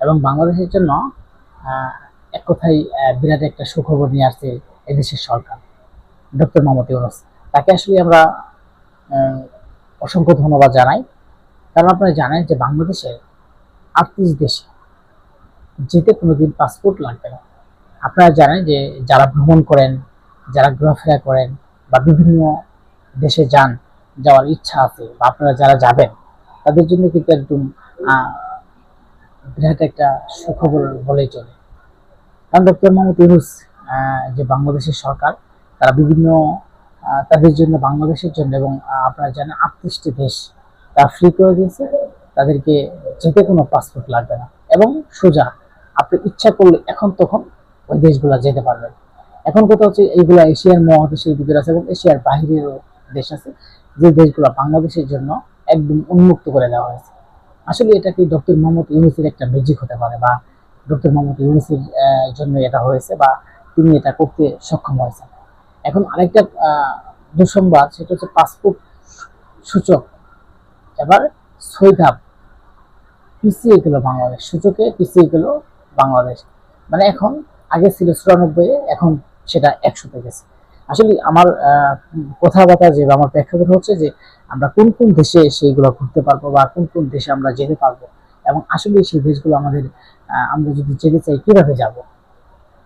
এবং বাংলাদেশের জন্য এক কথায় বিরাট একটা সুখবর নিয়ে আসছে এদেশের সরকার, ডক্টর মোহাম্মদ ইউনুস। তাকে আসলে আমরা অসংখ্য ধন্যবাদ জানাই। কারণ আপনারা জানেন যে বাংলাদেশের আটত্রিশ দেশে যেতে কোনোদিন পাসপোর্ট লাগবে না। আপনারা জানেন যে যারা ভ্রমণ করেন, যারা ঘোরাফেরা করেন বা বিভিন্ন দেশে যান, যাওয়ার ইচ্ছা আছে বা আপনারা যারা যাবেন, তাদের জন্য কিন্তু একদম বিরাট একটা সুখবর বলেই চলে। কারণ ডক্টর মোহাম্মদ ইউনুস যে বাংলাদেশের সরকার, তারা বিভিন্ন তাদের জন্য বাংলাদেশের জন্য এবং আপনারা জানেন আটত্রিশটি দেশ তারা ফ্রি করে দিয়েছে। তাদেরকে যেতে কোনো পাসপোর্ট লাগবে না এবং সোজা, আপনি ইচ্ছা করলে এখন তখন ওই দেশগুলো যেতে পারবেন। এখন কথা হচ্ছে এইগুলো এশিয়ার মহাদেশের ভিতরে আছে এবং এশিয়ার বাহিরেরও দেশ আছে। যে দেশগুলো বাংলাদেশের জন্য একদম উন্মুক্ত করে দেওয়া হয়েছে। আসলে এটা কি ডক্টর মোহাম্মদ ইউনুসের একটা ম্যাজিক হতে পারে বা ডক্টর মোহাম্মদ ইউনুসের জন্য এটা হয়েছে বা তিনি এটা করতে সক্ষম হয়েছেন? এখন আরেকটা দুঃসংবাদ, সেটা হচ্ছে পাসপোর্ট সূচক। এবার ছয় ধাপ। পিছিয়ে গেল বাংলাদেশ। সূচকে পিছিয়ে গেল বাংলাদেশ। মানে এখন আগে ছিল চুরানব্বই, এখন সেটা একশোতে গেছে। আসলে আমার কথাবার্তা যে আমার প্রেক্ষাপট হচ্ছে যে আমরা কোন কোন দেশে সেইগুলো ঘুরতে পারব বা কোন কোন দেশে আমরা যেতে পারব এবং আসলে সেই দেশগুলো আমাদের আমরা যদি যেতে চাই কীভাবে যাব?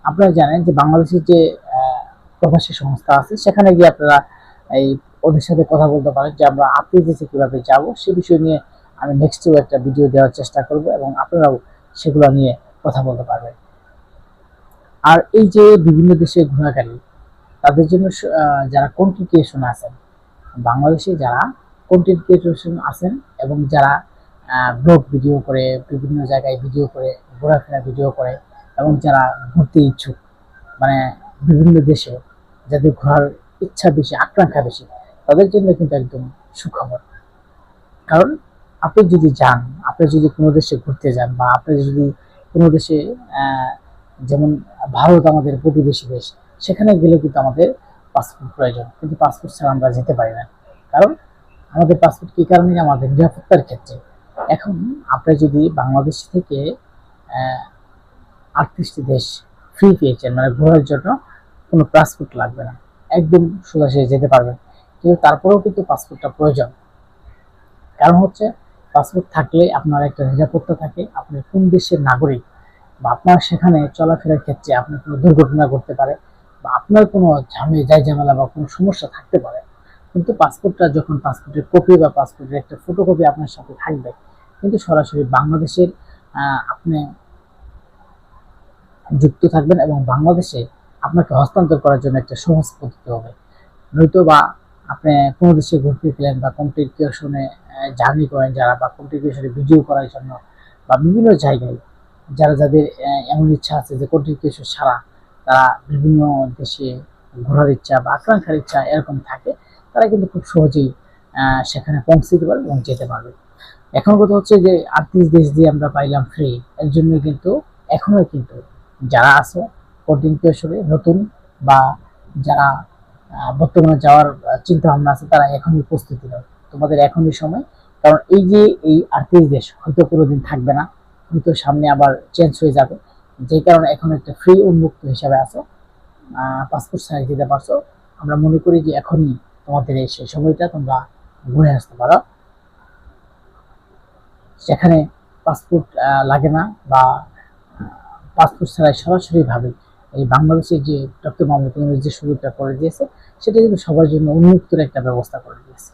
আপনারা জানেন যে বাংলাদেশের যে প্রবাসী সংস্থা আছে, সেখানে গিয়ে আপনারা এই ওদের সাথে কথা বলতে পারেন যে আমরা আত্মীয় দেশে কীভাবে যাব, সে বিষয় নিয়ে আমি নেক্সটেও একটা ভিডিও দেওয়ার চেষ্টা করব এবং আপনারাও সেগুলো নিয়ে কথা বলতে পারবেন। আর এই যে বিভিন্ন দেশে ঘোরাঘুরি তাদের জন্য যারা কন্টেন্ট আছেন, বাংলাদেশে যারা কন্টেন্ট আছেন এবং যারা ব্লগ ভিডিও করে, বিভিন্ন জায়গায় ভিডিও করে, ঘোরাফেরা ভিডিও করে এবং যারা ঘুরতে ইচ্ছুক মানে বিভিন্ন দেশে যাদের ঘোরার ইচ্ছা বেশি, আকাঙ্ক্ষা বেশি, তাদের জন্য কিন্তু একদম সুখবর। কারণ আপনি যদি যান, আপনি যদি কোনো দেশে ঘুরতে যান বা আপনি যদি কোনো দেশে যেমন ভারত আমাদের প্রতিবেশী দেশ সেখানে গেলে কিন্তু আমাদের পাসপোর্ট প্রয়োজন। কিন্তু পাসপোর্ট ছাড়া আমরা যেতে পারি না। কারণ আমাদের পাসপোর্ট কি কারণে? আমাদের নিরাপত্তার ক্ষেত্রে। এখন আপনি যদি বাংলাদেশ থেকে আটত্রিশটি দেশ ফ্রি পেয়েছেন মানে ঘোরার জন্য কোনো পাসপোর্ট লাগবে না। একদম সোজা সে যেতে পারবেন। কিন্তু তারপরেও কিন্তু পাসপোর্টটা প্রয়োজন। কারণ হচ্ছে পাসপোর্ট থাকলে আপনার একটা নিরাপত্তা থাকে, আপনি কোন দেশের নাগরিক বা আপনার সেখানে চলাফেরার ক্ষেত্রে আপনি কোনো দুর্ঘটনা ঘটতে পারে আপনার কোনো ঝামে যাই ঝামেলা বা কোনো সমস্যা থাকতে পারে, কিন্তু পাসপোর্টটা যখন পাসপোর্টের কপি বা পাসপোর্টের একটা ফটোকপি আপনার সাথে থাকবে, কিন্তু সরাসরি বাংলাদেশের আপনি যুক্ত থাকবেন এবং বাংলাদেশে আপনাকে হস্তান্তর করার জন্য একটা সহজ পদ্ধতি হবে। নয়তো বা আপনি কোনো দেশে ঘুরতে গেলেন বা ক্রিয়েশনে জার্নি করেন যারা বা ক্রিয়েশনে ভিডিও করার জন্য বা বিভিন্ন জায়গায়, যারা যাদের এমন ইচ্ছা আছে যে ক্রিয়েশন ছাড়া তারা বিভিন্ন দেশে ঘোরার ইচ্ছা বা আকাঙ্ক্ষার ইচ্ছা এরকম থাকে, তারা কিন্তু খুব সহজেই সেখানে পৌঁছতে পারবে এবং যেতে পারবে। এখন কথা হচ্ছে যে আটত্রিশ দেশ দিয়ে আমরা পাইলাম ফ্রি এর জন্য কিন্তু এখনও কিন্তু যারা আছে কন্টেন্ট ক্রিয়েশনে নতুন বা যারা বর্তমানে যাওয়ার চিন্তা ভাবনা আছে, তারা এখনই প্রস্তুতি নেয় তোমাদের এখনই সময়, কারণ এই যে এই আটত্রিশ দেশ হয়তো কোনোদিন থাকবে না, হয়তো সামনে আবার চেঞ্জ হয়ে যাবে। যে কারণে এখন একটা ফ্রি উন্মুক্ত হিসাবে আছো। পাসপোর্ট ছাড়া যেতে পারছ। আমরা মনে করি যে এখনই তোমাদের এই সেই সময়টা তোমরা ঘুরে আসতে পারো। সেখানে পাসপোর্ট লাগে না বা পাসপোর্ট ছাড়াই সরাসরি ভাবে এই বাংলাদেশের যে ডক্টর মোহাম্মদ যে সুযোগটা করে দিয়েছে, সেটা কিন্তু সবার জন্য উন্মুক্তর একটা ব্যবস্থা করে দিয়েছে।